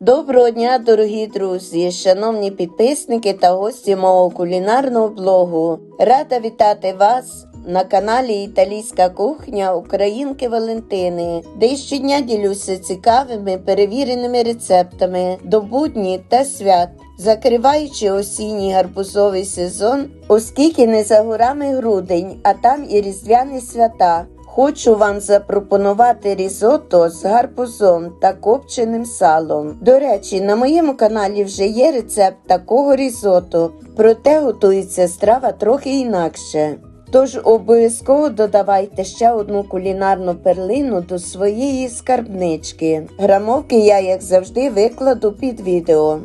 Доброго дня, дорогі друзі, шановні підписники та гості мого кулінарного блогу. Рада вітати вас на каналі Італійська кухня Українки Валентини, де щодня ділюся цікавими перевіреними рецептами до будні та свят, закриваючи осінній гарбузовий сезон, оскільки не за горами грудень, а там і різдвяні свята. Хочу вам запропонувати різото з гарбузом та копченим салом. До речі, на моєму каналі вже є рецепт такого різото, проте готується страва трохи інакше. Тож обов'язково додавайте ще одну кулінарну перлину до своєї скарбнички. Грамовки я, як завжди, викладу під відео.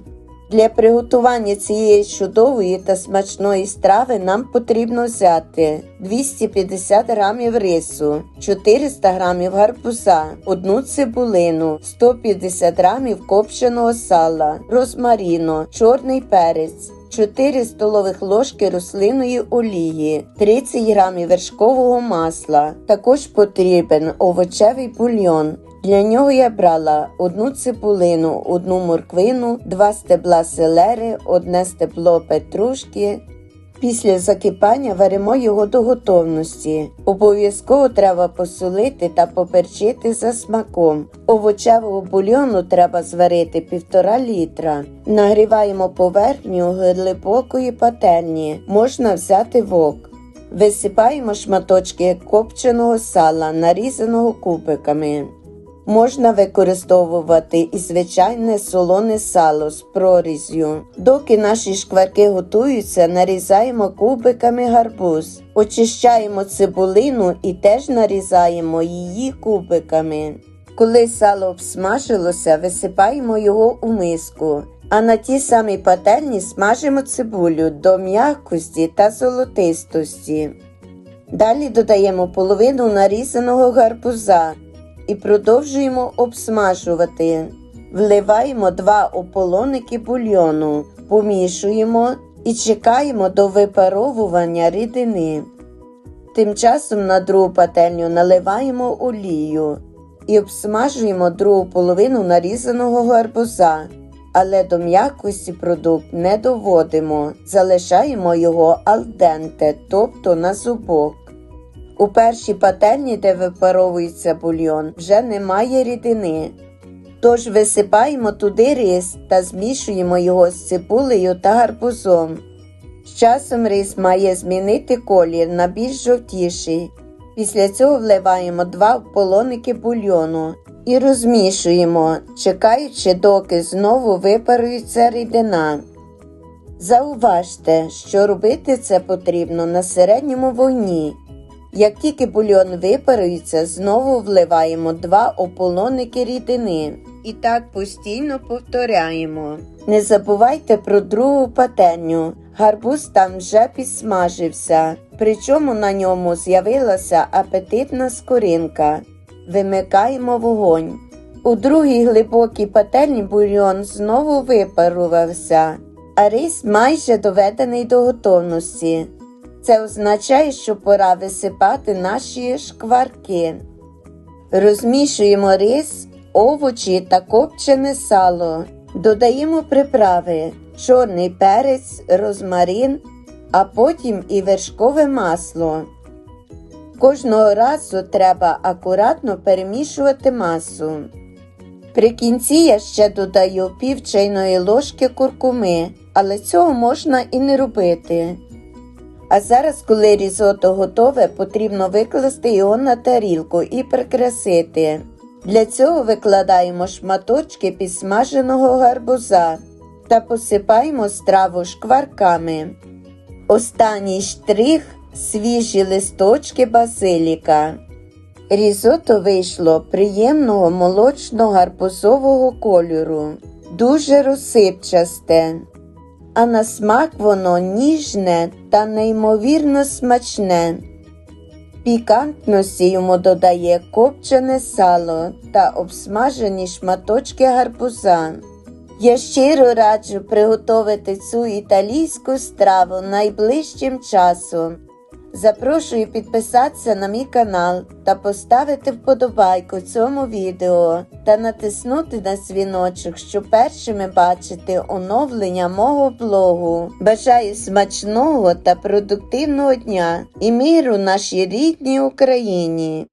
Для приготування цієї чудової та смачної страви нам потрібно взяти 250 г рису, 400 г гарбуза, одну цибулину, 150 г копченого сала, розмаріно, чорний перець. 4 столових ложки рослинної олії, 30 г вершкового масла. Також потрібен овочевий бульйон. Для нього я брала одну цибулину, одну морквину, два стебла селери, одне стебло петрушки. Після закипання варимо його до готовності. Обов'язково треба посолити та поперчити за смаком. Овочевого бульйону треба зварити 1,5 літра. Нагріваємо поверхню глибокої пательні. Можна взяти вок. Висипаємо шматочки копченого сала, нарізаного кубиками. Можна використовувати і звичайне солоне сало з проріз'ю. Доки наші шкварки готуються, нарізаємо кубиками гарбуз, очищаємо цибулину і теж нарізаємо її кубиками. Коли сало обсмажилося, висипаємо його у миску, а на тій самій пательні смажимо цибулю до м'якості та золотистості. Далі додаємо половину нарізаного гарбуза і продовжуємо обсмажувати. Вливаємо два ополоники бульйону, помішуємо і чекаємо до випаровування рідини. Тим часом на другу пательню наливаємо олію і обсмажуємо другу половину нарізаного гарбуза, але до м'якості продукт не доводимо, залишаємо його алденте, тобто на зубок. У першій пательні, де випаровується бульйон, вже немає рідини. Тож висипаємо туди рис та змішуємо його з цибулею та гарбузом. З часом рис має змінити колір на більш жовтіший. Після цього вливаємо два полоники бульйону і розмішуємо, чекаючи, доки знову випарується рідина. Зауважте, що робити це потрібно на середньому вогні. Як тільки бульйон випарується, знову вливаємо два ополоники рідини. І так постійно повторяємо. Не забувайте про другу пательню. Гарбуз там вже підсмажився, причому на ньому з'явилася апетитна скоринка. Вимикаємо вогонь. У другій глибокій пательні бульйон знову випарувався, а рис майже доведений до готовності. Це означає, що пора висипати наші шкварки. Розмішуємо рис, овочі та копчене сало. Додаємо приправи, чорний перець, розмарин, а потім і вершкове масло. Кожного разу треба акуратно перемішувати масу. При кінці я ще додаю пів чайної ложки куркуми, але цього можна і не робити. А зараз, коли різото готове, потрібно викласти його на тарілку і прикрасити. Для цього викладаємо шматочки підсмаженого гарбуза та посипаємо страву шкварками. Останній штрих свіжі листочки базиліка. Різото вийшло приємного молочно-гарбузового кольору, дуже розсипчасте а на смак воно ніжне та неймовірно смачне. Пікантності йому додає копчене сало та обсмажені шматочки гарбуза. Я щиро раджу приготувати цю італійську страву найближчим часом, Запрошую підписатися на мій канал та поставити вподобайку цьому відео та натиснути на дзвіночок, щоб першими бачити оновлення мого блогу. Бажаю смачного та продуктивного дня і міру нашій рідній Україні!